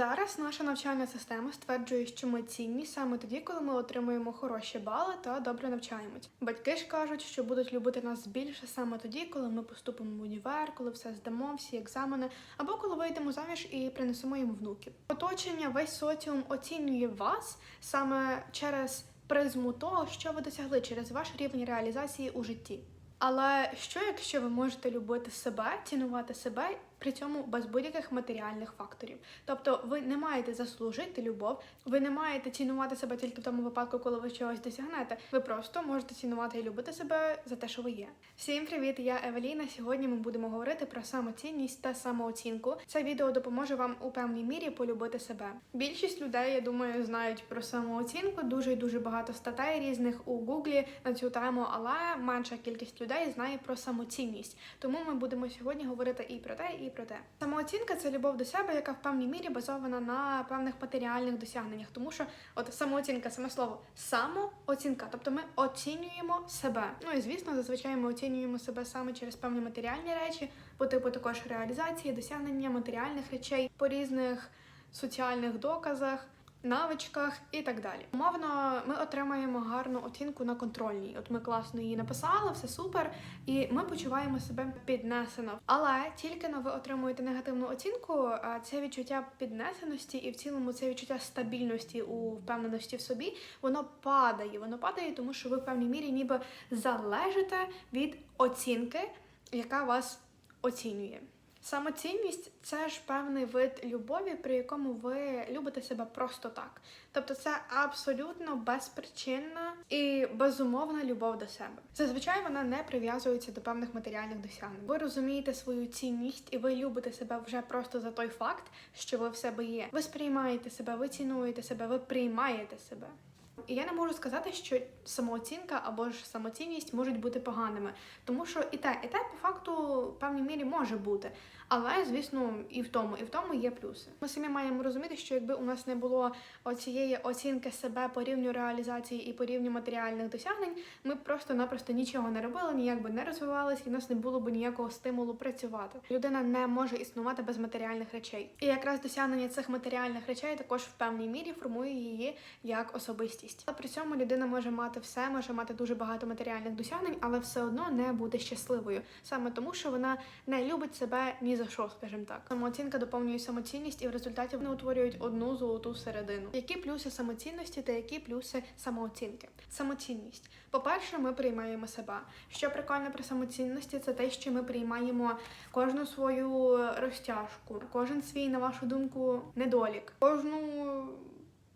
Зараз наша навчальна система стверджує, що ми цінні саме тоді, коли ми отримуємо хороші бали та добре навчаємось. Батьки ж кажуть, що будуть любити нас більше саме тоді, коли ми поступимо в універ, коли все здамо, всі екзамени, або коли вийдемо заміж і принесемо їм внуків. Оточення, весь соціум оцінює вас саме через призму того, що ви досягли через ваш рівень реалізації у житті. Але що якщо ви можете любити себе, цінувати себе при цьому без будь-яких матеріальних факторів? Тобто ви не маєте заслужити любов, ви не маєте цінувати себе тільки в тому випадку, коли ви чогось досягнете. Ви просто можете цінувати і любити себе за те, що ви є. Всім привіт! Я Евеліна. Сьогодні ми будемо говорити про самоцінність та самооцінку. Це відео допоможе вам у певній мірі полюбити себе. Більшість людей, я думаю, знають про самооцінку. Дуже і дуже багато статей різних у Гуглі на цю тему, але менша кількість людей знає про самоцінність. Тому ми будемо сьогодні говорити і про те, і про те. Самооцінка це любов до себе, яка в певній мірі базована на певних матеріальних досягненнях. Тому що от самооцінка, саме слово самооцінка, тобто ми оцінюємо себе. Ну і звісно, зазвичай ми оцінюємо себе саме через певні матеріальні речі, по типу також реалізації, досягнення матеріальних речей по різних соціальних доказах. Навичках і так далі. Умовно, ми отримаємо гарну оцінку на контрольній. От ми класно її написали, все супер, і ми почуваємо себе піднесено. Але тільки но ви отримуєте негативну оцінку, це відчуття піднесеності і в цілому це відчуття стабільності у впевненості в собі, воно падає. Воно падає, тому що ви в певній мірі ніби залежите від оцінки, яка вас оцінює. Самоцінність це ж певний вид любові, при якому ви любите себе просто так. Тобто це абсолютно безпричинна і безумовна любов до себе. Зазвичай вона не прив'язується до певних матеріальних досягнень. Ви розумієте свою цінність і ви любите себе вже просто за той факт, що ви в себе є. Ви сприймаєте себе, ви цінуєте себе, ви приймаєте себе. І я не можу сказати, що самооцінка або ж самоцінність можуть бути поганими, тому що і те, і те по факту в певній мірі може бути. Але, звісно, і в тому, і в тому є плюси. Ми самі маємо розуміти, що якби у нас не було оцієї оцінки себе по рівню реалізації і по рівню матеріальних досягнень, ми просто-напросто нічого не робили, ніяк би не розвивалися, і в нас не було б ніякого стимулу працювати. Людина не може існувати без матеріальних речей. І якраз досягнення цих матеріальних речей також в певній мірі формує її як особистість. Але при цьому людина може мати все, може мати дуже багато матеріальних досягнень, але все одно не буде щасливою, саме тому, що вона не любить себе ні за що, скажімо так. Самооцінка доповнює самоцінність, і в результаті вони утворюють одну золоту середину. Які плюси самоцінності та які плюси самооцінки? Самоцінність. По-перше, ми приймаємо себе. Що прикольно про самоцінності, це те, що ми приймаємо кожну свою розтяжку, кожен свій, на вашу думку, недолік, кожну.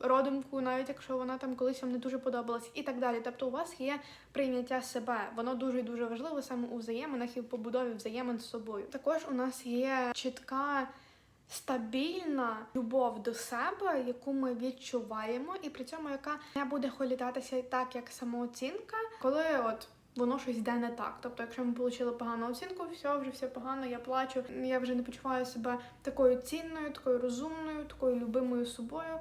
Родимку, навіть якщо вона там колись вам не дуже подобалась, і так далі. Тобто у вас є прийняття себе. Воно дуже і дуже важливо саме у взаєминах і в побудові взаємин з собою. Також у нас є чітка. Стабільна любов до себе, яку ми відчуваємо, і при цьому яка не буде холітатися так, як самооцінка, коли от воно щось йде не так. Тобто, якщо ми отримали погану оцінку, все вже все погано, я плачу. Я вже не почуваю себе такою цінною, такою розумною, такою любимою собою.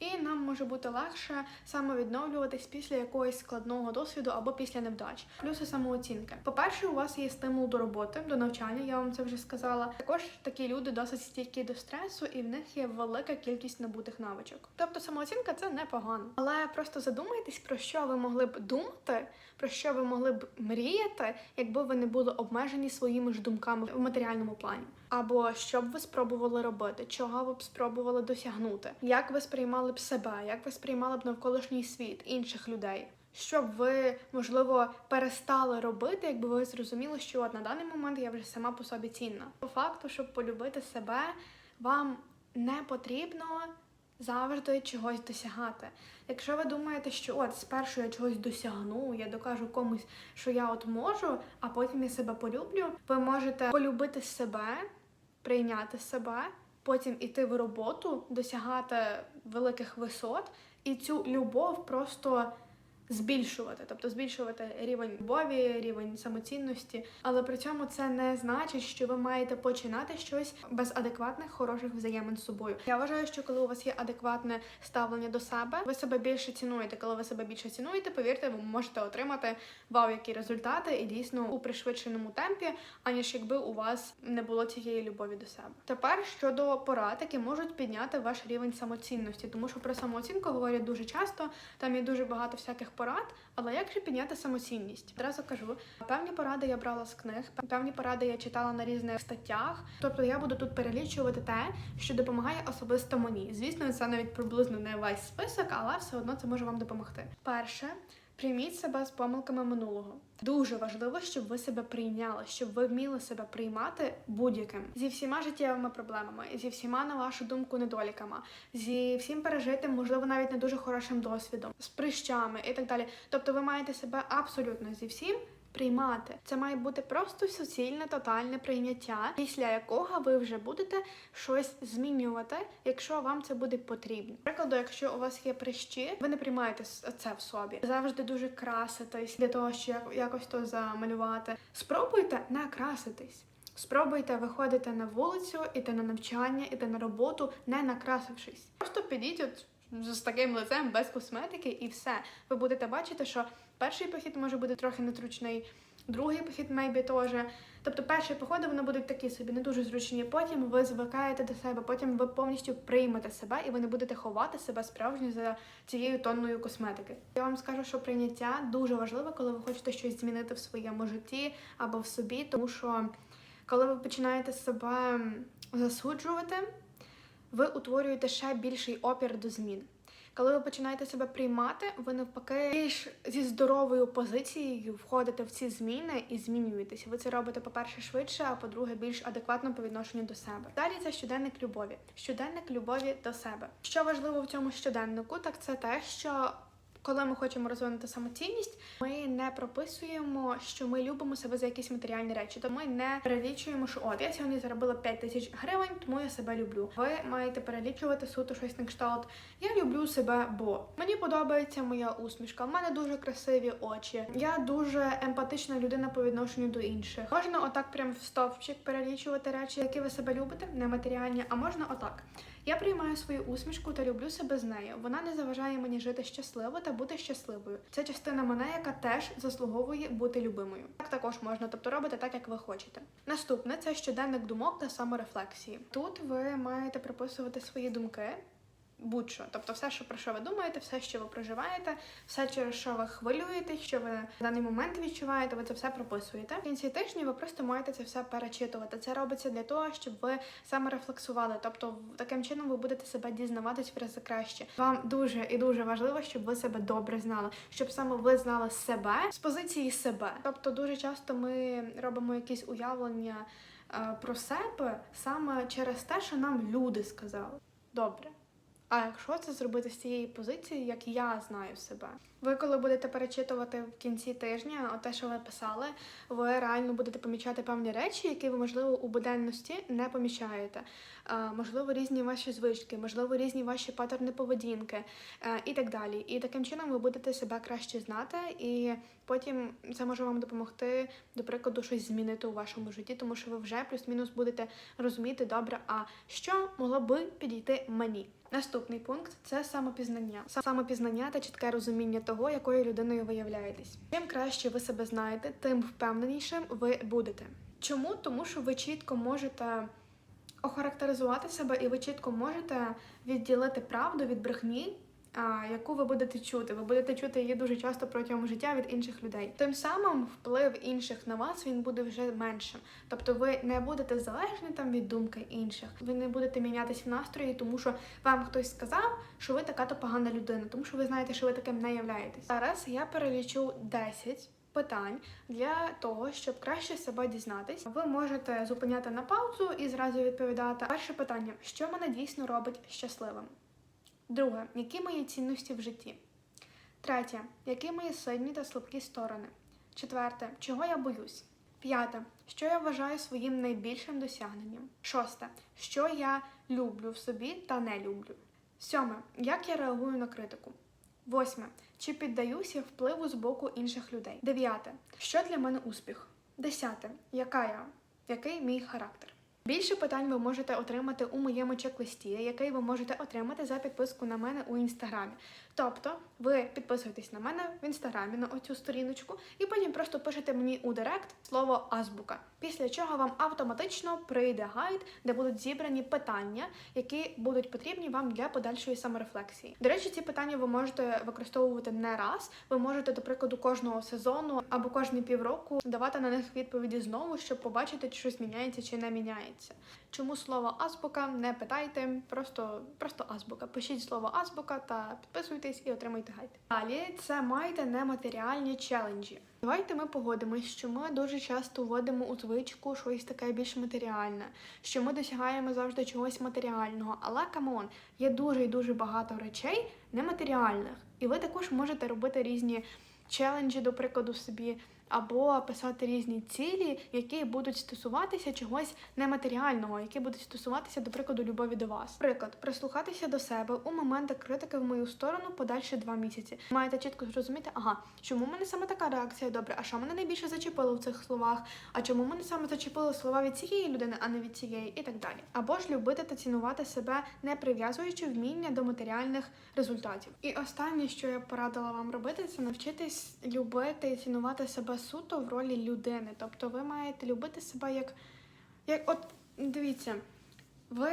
І нам може бути легше самовідновлюватись після якогось складного досвіду або після невдач. Плюси самооцінки. По-перше, у вас є стимул до роботи, до навчання, я вам це вже сказала. Також такі люди досить стійкі до стресу, і в них є велика кількість набутих навичок. Тобто самооцінка це непогано. Але просто задумайтесь, про що ви могли б думати, про що ви могли б мріяти, якби ви не були обмежені своїми ж думками в матеріальному плані. Або що б ви спробували робити, чого ви б спробували досягнути, як ви сприймали б себе, як ви сприймали б навколишній світ інших людей. Що б ви, можливо, перестали робити, якби ви зрозуміли, що от на даний момент я вже сама по собі цінна. По факту, щоб полюбити себе, вам не потрібно завжди чогось досягати. Якщо ви думаєте, що от спершу я чогось досягну, я докажу комусь, що я от можу, а потім я себе полюблю, ви можете полюбити себе, прийняти себе, потім іти в роботу, досягати великих висот, і цю любов просто збільшувати, тобто збільшувати рівень любові, рівень самоцінності. Але при цьому це не значить, що ви маєте починати щось без адекватних хороших взаємин з собою. Я вважаю, що коли у вас є адекватне ставлення до себе, ви себе більше цінуєте. Коли ви себе більше цінуєте, повірте, ви можете отримати вау, які результати і дійсно у пришвидшеному темпі, аніж якби у вас не було цієї любові до себе. Тепер щодо порад, які можуть підняти ваш рівень самоцінності, тому що про самооцінку говорять дуже часто. Там є дуже багато всяких порад. Але як же підняти самоцінність? Одразу кажу, певні поради я брала з книг, певні поради я читала на різних статтях. Тобто я буду тут перелічувати те, що допомагає особисто мені. Звісно, це навіть приблизно не весь список, але все одно це може вам допомогти. Перше. Прийміть себе з помилками минулого. Дуже важливо, щоб ви себе прийняли, щоб ви вміли себе приймати будь-яким зі всіма життєвими проблемами, зі всіма, на вашу думку, недоліками, зі всім пережитим, можливо, навіть не дуже хорошим досвідом, з прищами і так далі. Тобто, ви маєте себе абсолютно зі всім. Приймати це має бути просто суцільне тотальне прийняття, після якого ви вже будете щось змінювати, якщо вам це буде потрібно. Прикладу, якщо у вас є прищі, ви не приймаєте це в собі. Завжди дуже краситись для того, щоб якось то замалювати. Спробуйте накраситись. Спробуйте виходити на вулицю, іти на навчання, іти на роботу, не накрасившись. Просто підіть от з таким лицем без косметики, і все. Ви будете бачити, що перший похід може бути трохи незручний, другий похід мейбі теж. Тобто перші походи вони будуть такі собі не дуже зручні. Потім ви звикаєте до себе, потім ви повністю приймете себе і ви не будете ховати себе справжньо за цією тонною косметики. Я вам скажу, що прийняття дуже важливе, коли ви хочете щось змінити в своєму житті або в собі, тому що коли ви починаєте себе засуджувати, ви утворюєте ще більший опір до змін. Коли ви починаєте себе приймати, ви навпаки більш зі здоровою позицією входите в ці зміни і змінюєтеся. Ви це робите, по-перше, швидше, а по-друге, більш адекватно по відношенню до себе. Далі це щоденник любові. Щоденник любові до себе. Що важливо в цьому щоденнику, так це те, що коли ми хочемо розвинути самоцінність, ми не прописуємо, що ми любимо себе за якісь матеріальні речі. То ми не перелічуємо, що от я сьогодні заробила 5 тисяч гривень, тому я себе люблю. Ви маєте перелічувати суто щось на кшталт. Я люблю себе, бо мені подобається моя усмішка. в мене дуже красиві очі. Я дуже емпатична людина по відношенню до інших. Можна отак, прям в стовпчик перелічувати речі, які ви себе любите, нематеріальні, а можна отак. Я приймаю свою усмішку та люблю себе з нею. Вона не заважає мені жити щасливо та бути щасливою. Це частина мене, яка теж заслуговує бути любимою. Так також можна, тобто робити так, як ви хочете. Наступне це щоденник думок та саморефлексії. Тут ви маєте приписувати свої думки будь-що. Тобто, все, що про що ви думаєте, все, що ви проживаєте, все, через що ви хвилюєте, що ви в даний момент відчуваєте, ви це все прописуєте. В кінці тижня ви просто маєте це все перечитувати. Це робиться для того, щоб ви саме рефлексували. Тобто, таким чином ви будете себе дізнаватись в рази краще. Вам дуже і дуже важливо, щоб ви себе добре знали, щоб саме ви знали себе з позиції себе. Тобто, дуже часто ми робимо якісь уявлення. е, Про себе саме через те, що нам люди сказали. Добре. А якщо це зробити з цієї позиції, як я знаю себе, ви коли будете перечитувати в кінці тижня те, що ви писали, ви реально будете помічати певні речі, які ви, можливо, у буденності не помічаєте. Е, Можливо, різні ваші звички, можливо, різні ваші паттерни поведінки е, і так далі. І таким чином ви будете себе краще знати, і потім це може вам допомогти, до прикладу, щось змінити у вашому житті, тому що ви вже плюс-мінус будете розуміти добре, а що могло би підійти мені. Наступний пункт це самопізнання. Самопізнання та чітке розуміння того, якою людиною ви являєтесь. Чим краще ви себе знаєте, тим впевненішим ви будете. Чому? Тому що ви чітко можете охарактеризувати себе, і ви чітко можете відділити правду від брехні. Яку ви будете чути, ви будете чути її дуже часто протягом життя від інших людей. Тим самим вплив інших на вас він буде вже меншим. Тобто ви не будете залежні там від думки інших. Ви не будете мінятись в настрої, тому що вам хтось сказав, що ви така то погана людина, тому що ви знаєте, що ви таким не являєтесь. Зараз я перелічу 10 питань для того, щоб краще себе дізнатись. Ви можете зупиняти на паузу і зразу відповідати. Перше питання: що мене дійсно робить щасливим? Друге, які мої цінності в житті? Третє, які мої сильні та слабкі сторони? Четверте, чого я боюсь? П'яте, що я вважаю своїм найбільшим досягненням? Шосте, що я люблю в собі та не люблю. Сьоме, як я реагую на критику? Восьме. Чи піддаюся впливу з боку інших людей? Дев'яте. Що для мене успіх? Десяте. Яка я? Який мій характер? Більше питань ви можете отримати у моєму чек-листі, який ви можете отримати за підписку на мене у інстаграмі. Тобто, ви підписуєтесь на мене в інстаграмі на оцю сторіночку, і потім просто пишете мені у директ слово азбука. Після чого вам автоматично прийде гайд, де будуть зібрані питання, які будуть потрібні вам для подальшої саморефлексії. До речі, ці питання ви можете використовувати не раз. Ви можете, до прикладу, кожного сезону або кожні півроку давати на них відповіді знову, щоб побачити, чи щось міняється чи не міняється. Чому слово азбука? Не питайте, просто, просто азбука. Пишіть слово азбука та підписуйтесь і отримайте гайд. Далі це майте нематеріальні челенджі. Давайте ми погодимось, що ми дуже часто вводимо у звичку щось таке більш матеріальне, що ми досягаємо завжди чогось матеріального. Але камон, є дуже і дуже багато речей нематеріальних, і ви також можете робити різні челенджі, до прикладу, собі. Або писати різні цілі, які будуть стосуватися чогось нематеріального, які будуть стосуватися, до прикладу, любові до вас. Приклад, прислухатися до себе у моменти критики в мою сторону подальші два місяці. Маєте чітко зрозуміти, ага, чому в мене саме така реакція добре, а що мене найбільше зачепило в цих словах, а чому мене саме зачепили слова від цієї людини, а не від цієї, і так далі. Або ж любити та цінувати себе, не прив'язуючи вміння до матеріальних результатів. І останнє, що я порадила вам робити, це навчитись любити і цінувати себе суто в ролі людини. Тобто ви маєте любити себе як, як от дивіться. Ви,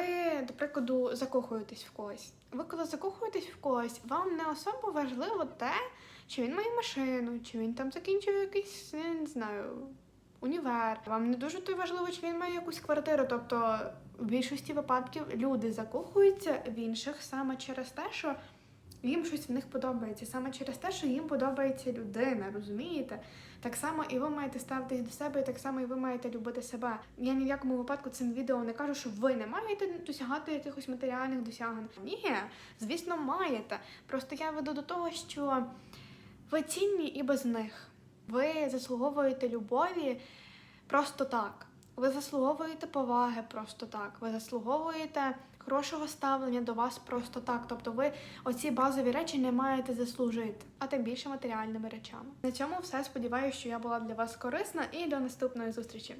до прикладу, закохуєтесь в когось. Ви коли закохуєтесь в когось, вам не особо важливо те, чи він має машину, чи він там закінчив якийсь, я не знаю, універ. Вам не дуже то важливо, чи він має якусь квартиру. Тобто, в більшості випадків люди закохуються в інших саме через те, що їм щось в них подобається, саме через те, що їм подобається людина, розумієте? Так само і ви маєте ставитись до себе, і так само і ви маєте любити себе. Я ні в якому випадку цим відео не кажу, що ви не маєте досягати якихось матеріальних досягнень. Ні, звісно, маєте. Просто я веду до того, що ви цінні і без них. Ви заслуговуєте любові просто так. Ви заслуговуєте поваги просто так. Ви заслуговуєте хорошого ставлення до вас просто так. Тобто ви оці базові речі не маєте заслужити, а тим більше матеріальними речами. На цьому все. Сподіваюся, що я була для вас корисна і до наступної зустрічі.